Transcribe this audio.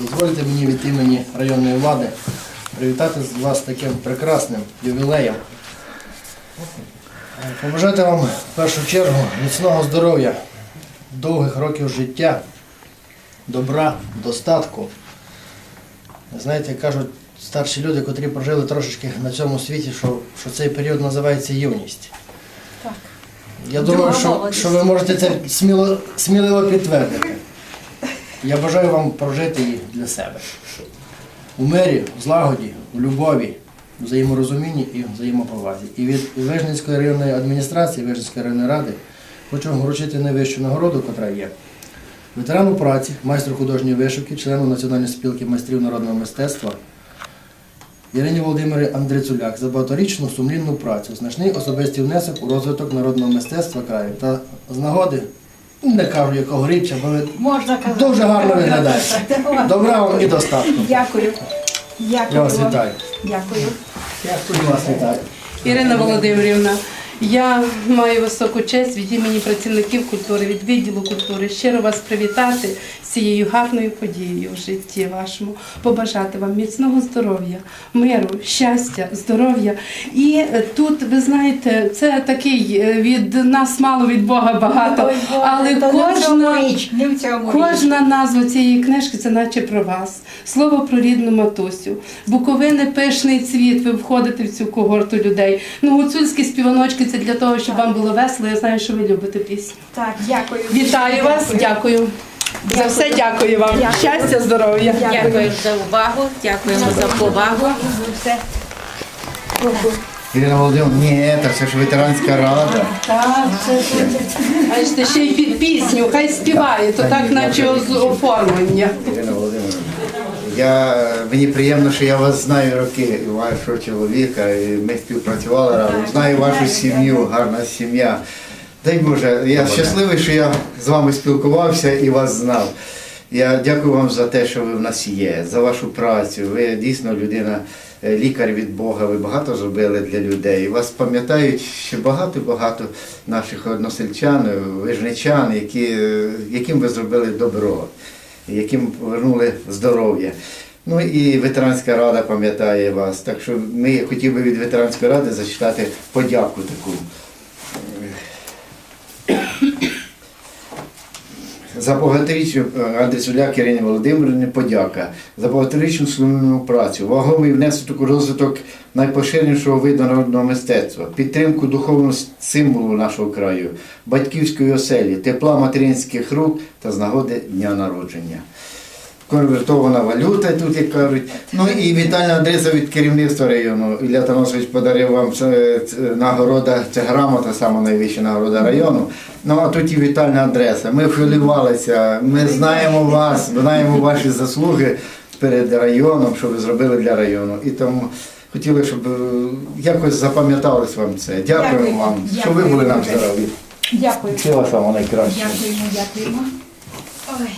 Дозвольте мені від імені районної влади привітати з вас таким прекрасним ювілеєм. Побажати вам в першу чергу міцного здоров'я, довгих років життя, добра, достатку. Знаєте, кажуть старші люди, котрі прожили трошечки на цьому світі, що, що цей період називається юність. Так. Я думаю, що, що ви можете це сміло, сміливо підтвердити. Я бажаю вам прожити її для себе. У мирі, в злагоді, в любові, в взаєморозумінні і взаємоповазі. І від Вижницької районної адміністрації, Вижницької районної ради хочу вам вручити найвищу нагороду, котра є. Ветерану праці, майстру художньої вишивки, члену Національної спілки майстрів народного мистецтва Ірині Володимирі Андрицуляк за багаторічну сумлінну працю, значний особистий внесок у розвиток народного мистецтва краю та з нагоди, не кажу якого річчя, бо ви Можна казати. дуже гарно виглядаєте. Добра вам і достатньо. Дякую. Дякую. Я вас вам. вітаю. Дякую. Я вас вітаю. Ірина Володимирівна, я маю високу честь від імені працівників культури, від відділу культури щиро вас привітати з цією гарною подією в житті вашому, побажати вам міцного здоров'я, миру, щастя, здоров'я. І е, тут, ви знаєте, це такий е, від нас мало від Бога багато, але кожна. Кожна назва цієї книжки це наче про вас. Слово про рідну матусю. Буковини пишний цвіт. Ви входите в цю когорту людей. Ну, гуцульські співаночки це для того, щоб вам було весело. Я знаю, що ви любите пісню. Так, дякую. Вітаю вас, дякую. За все дякую вам. Дякую. Щастя, здоров'я. Дякую за увагу, дякуємо за повагу. За все. Ірина Володимирівна, ні, це ж ветеранська рада. Так, це бачите, ще й під пісню, хай співає, то так, наче з оформлення. Ірина Володимирівна. Я, мені приємно, що я вас знаю роки, і вашого чоловіка, і ми співпрацювали разом. Знаю вашу сім'ю, гарна сім'я. Дай Боже, я щасливий, що я з вами спілкувався і вас знав. Я дякую вам за те, що ви в нас є, за вашу працю. Ви дійсно людина, е, лікар від Бога, ви багато зробили для людей. Вас пам'ятають ще багато-багато наших односельчан, вижничан, які, е, яким ви зробили добро, яким повернули здоров'я. Ну і ветеранська рада пам'ятає вас. Так що ми хотів би від ветеранської ради зачитати подяку таку. За багаторічну Андрій Соляк Ірині Володимирівні подяка за багаторічну сумну працю, вагомий внесок у розвиток найпоширенішого виду народного мистецтва, підтримку духовного символу нашого краю, батьківської оселі, тепла материнських рук та з нагоди дня народження. Конвертована валюта, тут як кажуть. Ну і вітальна адреса від керівництва району. Ілля Таносович подарив вам це, це нагорода, це грамота, сама найвища нагорода району. Ну а тут і вітальна адреса. Ми хвилювалися, ми знаємо вас, знаємо ваші заслуги перед районом, що ви зробили для району. І тому хотіли, щоб е, якось запам'яталось вам це. Дякуємо Дякую. вам, що ви були нам здорові. Дякую. Всього самого найкращого. Дякуємо, дякуємо. Ой.